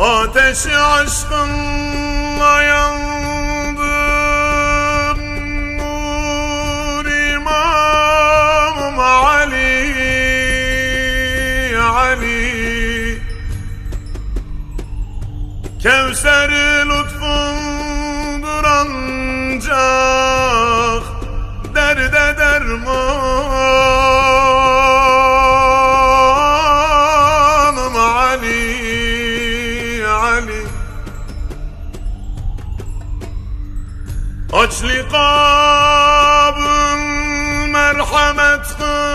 Ateşi aşkınla yandım Nur İmamım Ali Ali. Kevser-i lütfundur ancak Derde dermanım لقاب مرحمتكم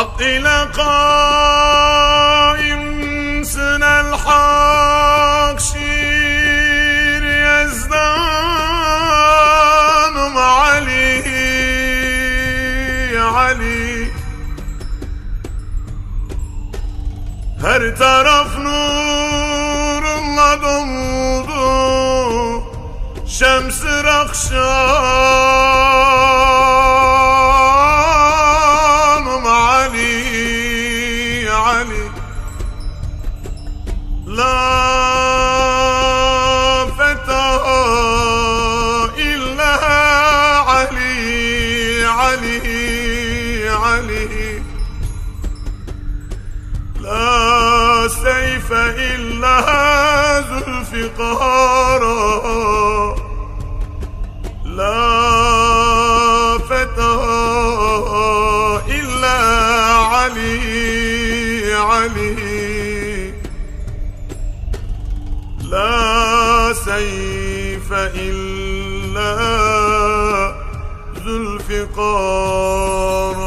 Hak ile kaimsin el hak şiir yazdanım Ali Ali. Her taraf nurunla doldu Şems-i akşamım سيف إلا ذو الفقار. لا فتى إلا علي علي. لا سيف إلا ذو الفقار.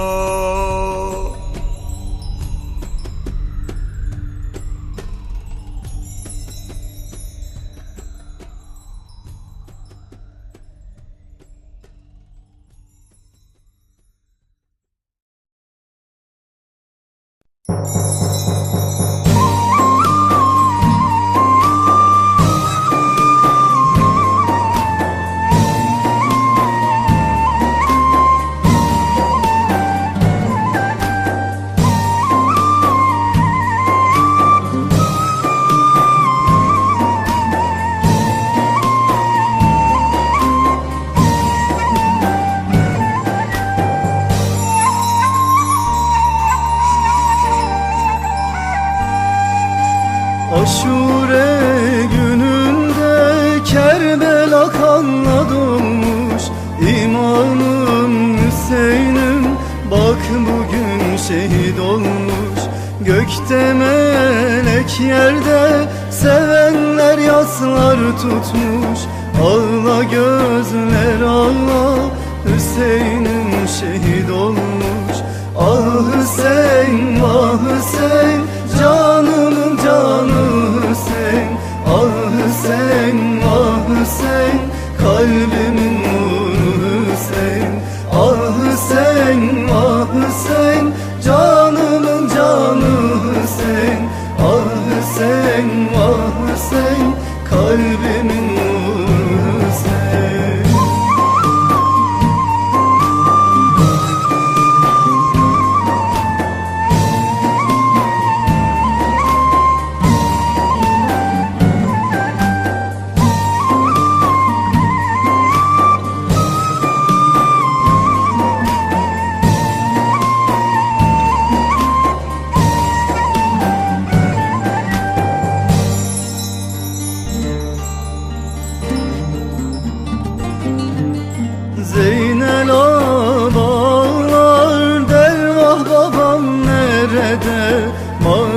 Şehit olmuş. Gökte melek yerde sevenler yaslar tutmuş. Ağla gözler ağla Hüseyin'im şehit olmuş. Ah Hüseyin, ah Hüseyin Canımın canı Hüseyin. Ah Hüseyin, ah Hüseyin Kalbimin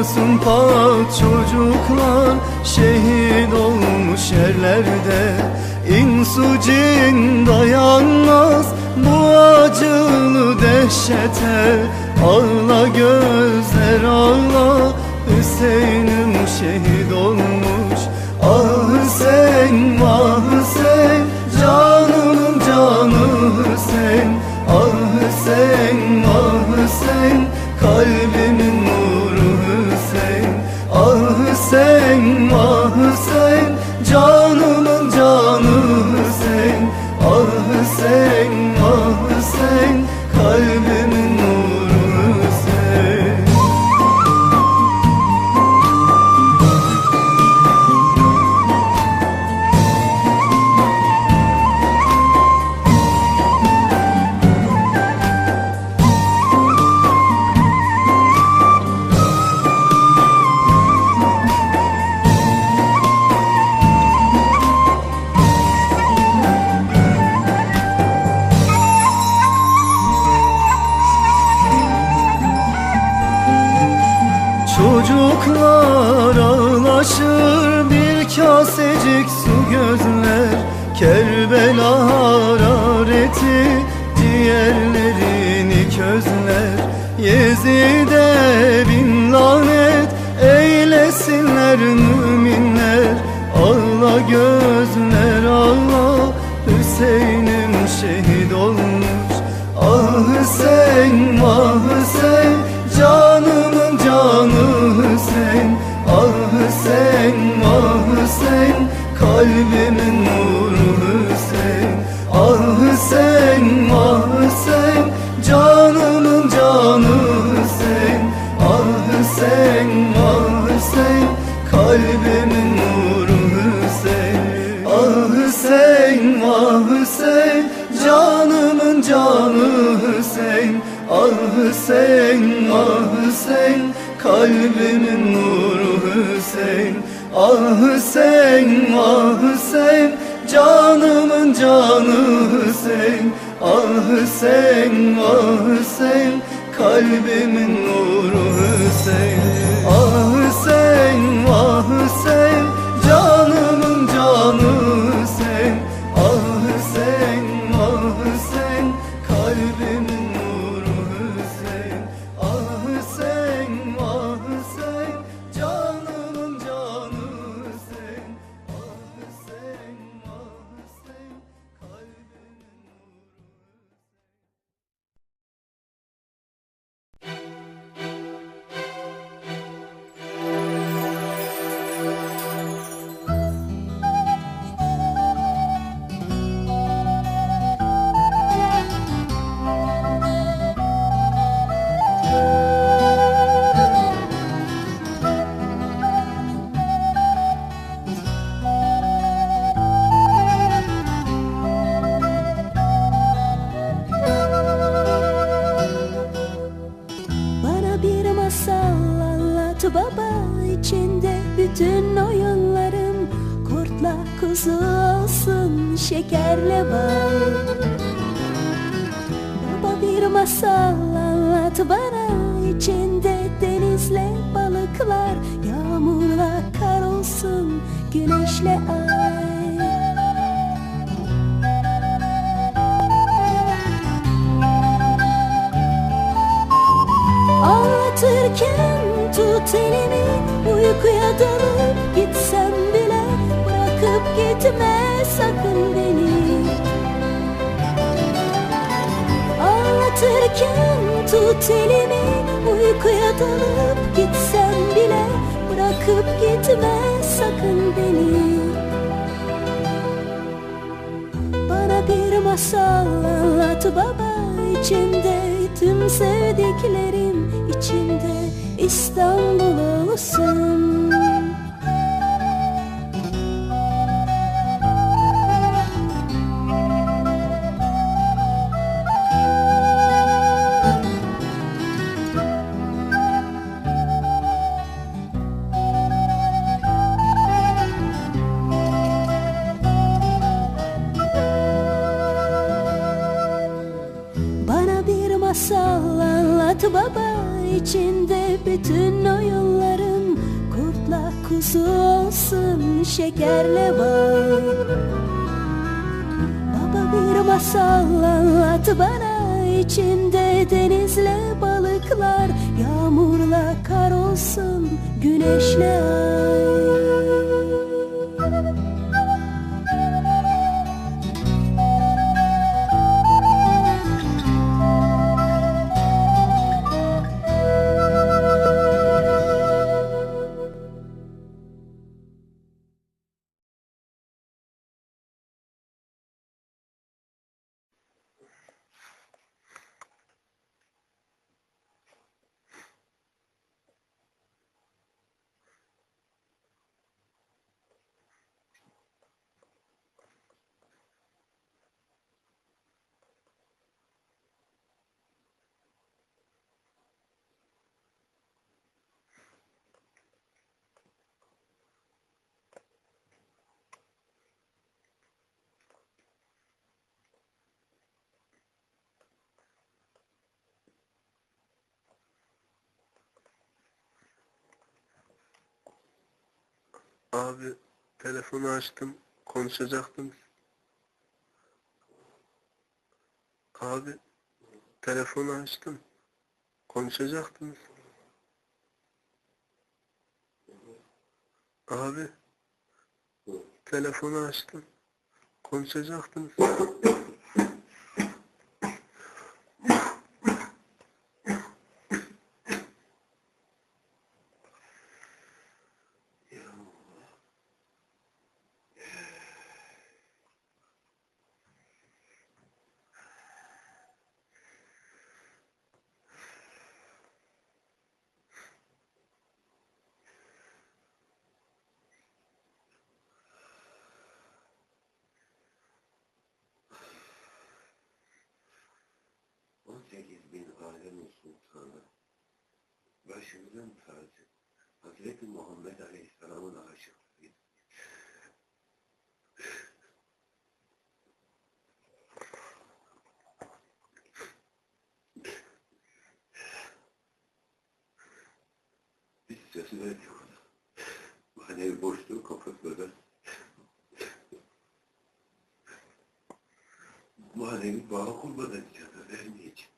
masum pak çocuklar Şehit olmuş yerlerde. İnsu cin dayanmaz bu acılı dehşete. Ağla gözler ağla Kerbela harareti ciğerlerini közler. Yezide bin lanet eylesinler müminler. Ağla gözler ağla Hüseyin'im şehit olmuş. Ah Hüseyin vah Hüseyin Canımın canı Hüseyin. Ah Hüseyin vah Hüseyin Kalbimin nuru Hüseyin Ah Hüseyin ah Hüseyin Kalbimin nuru Hüseyin Ah Hüseyin ah Hüseyin Canımın canı Hüseyin Ah Hüseyin ah Hüseyin Kalbimin nuru Hüseyin Ah Hüseyin ah Hüseyin bütün oyunlarım Kurtla kuzu olsun şekerle bal. Baba bir masal anlat bana içinde denizle balıklar Yağmurla kar olsun güneşle ay. Anlatırken tut elimi Uykuya dalıp Anlatırken tut elimi Uykuya dalıp gitsem bile Bırakıp gitme sakın beni. Bana bir masal anlat baba içinde tüm sevdiklerim içinde İstanbul olsun Baba içinde bütün oyunları kokusu olsun şekerle var Baba bir masal anlat bana içinde denizle balıklar Yağmurla kar olsun güneşle ay Abi telefonu açtım konuşacaktım. Abi telefonu açtım konuşacaktınız. Abi telefonu açtım konuşacaktınız. Başımızın tacı, Hazreti Muhammed Aleyhisselam'ın aşıklığıydı. Biz sözü ona. Manevi boşluğu kapatmadan manevi bağ kurmadan canı vermeyeceğim.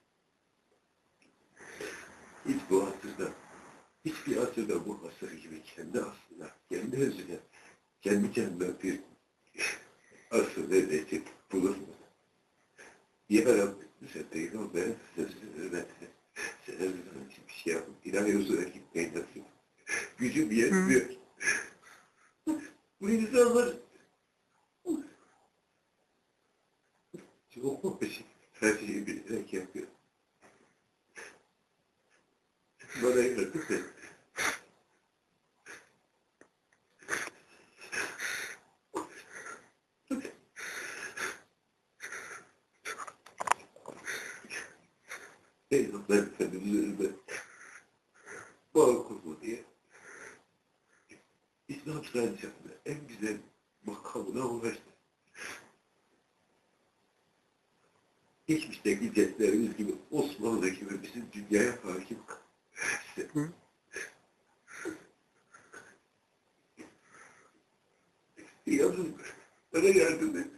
Hiç bu hiçbir asırda bu asır gibi kendi aslına, kendi özüne, kendi kendine bir asıl lezzeti bulunmadı. Ya Rabbi, sen peygamber sözünü hürmetine, sen özüne bir şey yapın, ilahi huzura gitmeyi nasip. Gücüm yetmiyor. Bu insanlar çok hoş. Her şeyi bilerek yapıyor. Bana yardım önünde bağ kurma diye İslam sadecinde en güzel makamına ulaştı. Geçmişteki cetlerimiz gibi Osmanlı gibi bizim dünyaya hakim. Hı? Yavrum bana yardım et.